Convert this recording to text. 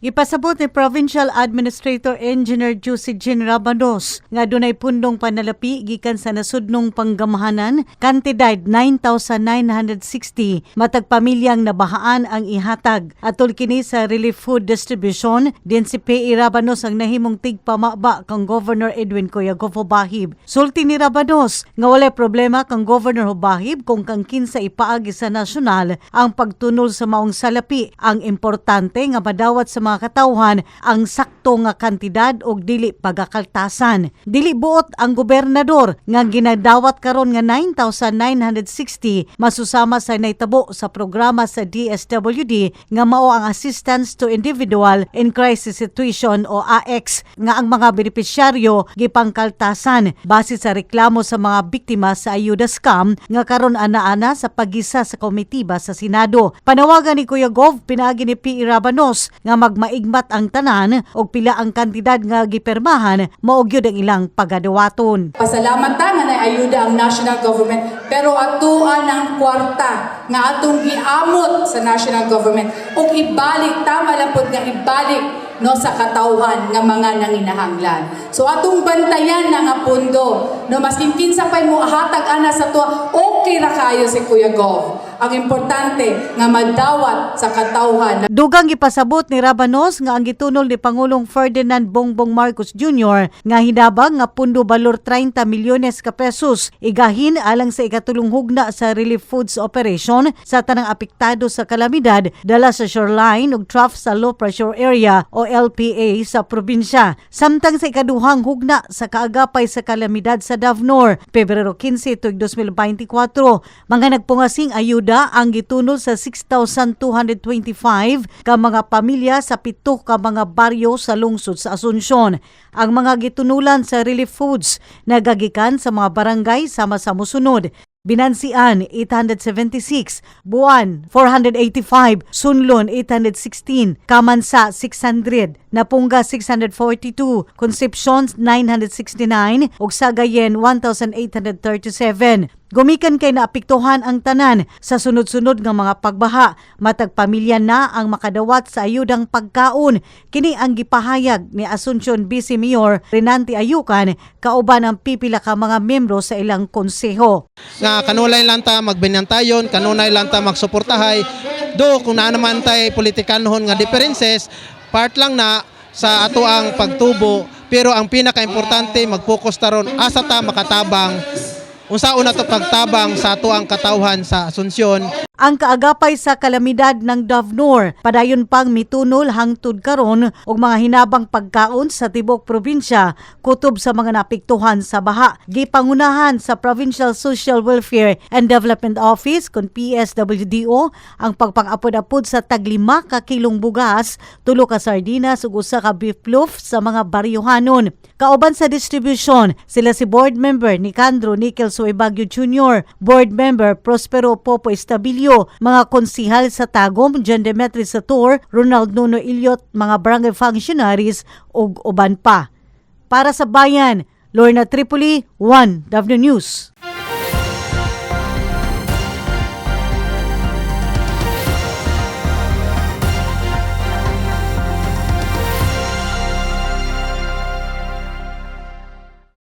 Ipasabot ni Provincial Administrator Engineer Juicy Jean Rabanos nga dunay pundong panalapi gikan sa nasudnong panggamahanan kantidad 9,960 matag pamilyang nabahaan ang ihatag. Atol kini sa relief food distribution din si P.E. Rabanos ang nahimong tigpamaba kang Governor Edwin Coyagov Bahib. Sulti ni Rabanos nga walay problema kang Governor Bahib kung kang kinsa ipaagi sa nasyonal ang pagtunol sa maong salapi. Ang importante nga madawat sa mga katawhan ang sakto nga kantidad og dili pagakaltasan. Dili buot ang gobernador nga ginadawat karon nga 9,960 masusama sa naitabo sa programa sa DSWD nga mao ang Assistance to Individual in Crisis Situation o AX nga ang mga benepisyaryo gipangkaltasan base sa reklamo sa mga biktima sa ayuda scam nga karon ana-ana sa pagisa sa komitiba sa Senado. Panawagan ni Kuya Gov pinaagi ni P. Rabanos nga magmaigmat ang tanan og pila ang kantidad nga gipermahan mao gyud ang ilang pagadawaton. Pasalamat ta nga ayuda ang national government pero atuan ang kwarta nga atong giamot sa national government ug ibalik tama lang pud nga ibalik no sa katawhan nga mga nanginahanglan. So atong bantayan na nga pundo no maskin kinsa pay mo hatag ana sa tuwa okay ra kayo si Kuya Gov. Ang importante nga madawat sa katawhan Dugang gipasabot ni Rabanos nga ang gitunol ni Pangulong Ferdinand Bongbong Marcos Jr. nga hinabang nga pundo balor 30 milyones ka pesos igahin alang sa ikatulong hugna sa relief foods operation sa tanang apektado sa kalamidad dala sa shoreline ug trough sa low pressure area o LPA sa probinsya. Samtang sa ikaduhang hugna sa kaagapay sa kalamidad sa Davnor, Pebrero 15 tuig 2024, mga nagpungasing ayuda ang gitunol sa 6,225 ka mga pamilya sa pito ka mga baryo sa lungsod sa Asunsyon. Ang mga gitunulan sa relief foods nagagikan sa mga barangay sama sa musunod. Binansian 876, Buwan 485, Sunlon 816, Kamansa 600, Napunga 642, Concepcion 969 ug Sagayen 1837. Gumikan kay naapektuhan ang tanan sa sunod-sunod nga mga pagbaha. Matag pamilya na ang makadawat sa ayudang pagkaon. Kini ang gipahayag ni Asuncion Vice Mayor Renante Ayukan kauban ang pipila ka mga membro sa ilang konseho. nga kanulay lang ta magbinantayon, kanunay lang ta magsuportahay. Do kung naa naman tay politikanhon nga differences, part lang na sa ato ang pagtubo. Pero ang pinaka-importante mag-focus taron asa ta makatabang unsa una to pagtabang sa ato ang katawhan sa Asunsyon Ang kaagapay sa kalamidad ng Davnor, padayon pang mitunol hangtod karon og mga hinabang pagkaon sa tibok probinsya kutob sa mga napiktuhan sa baha. Gipangunahan sa Provincial Social Welfare and Development Office kun PSWDO ang pagpang-apod-apod sa taglima ka kilong bugas, tulo ka sardinas ug usa ka beef loaf sa mga baryohanon. Kauban sa distribution, sila si board member ni Candro Nickel Suebagyo Jr., board member Prospero Popo Estabilio, mga konsihal sa Tagum, John Demetri Sator, Ronald Nuno Iliot, mga barangay functionaries ug uban pa. Para sa bayan, Lorna Tripoli, 1 W News.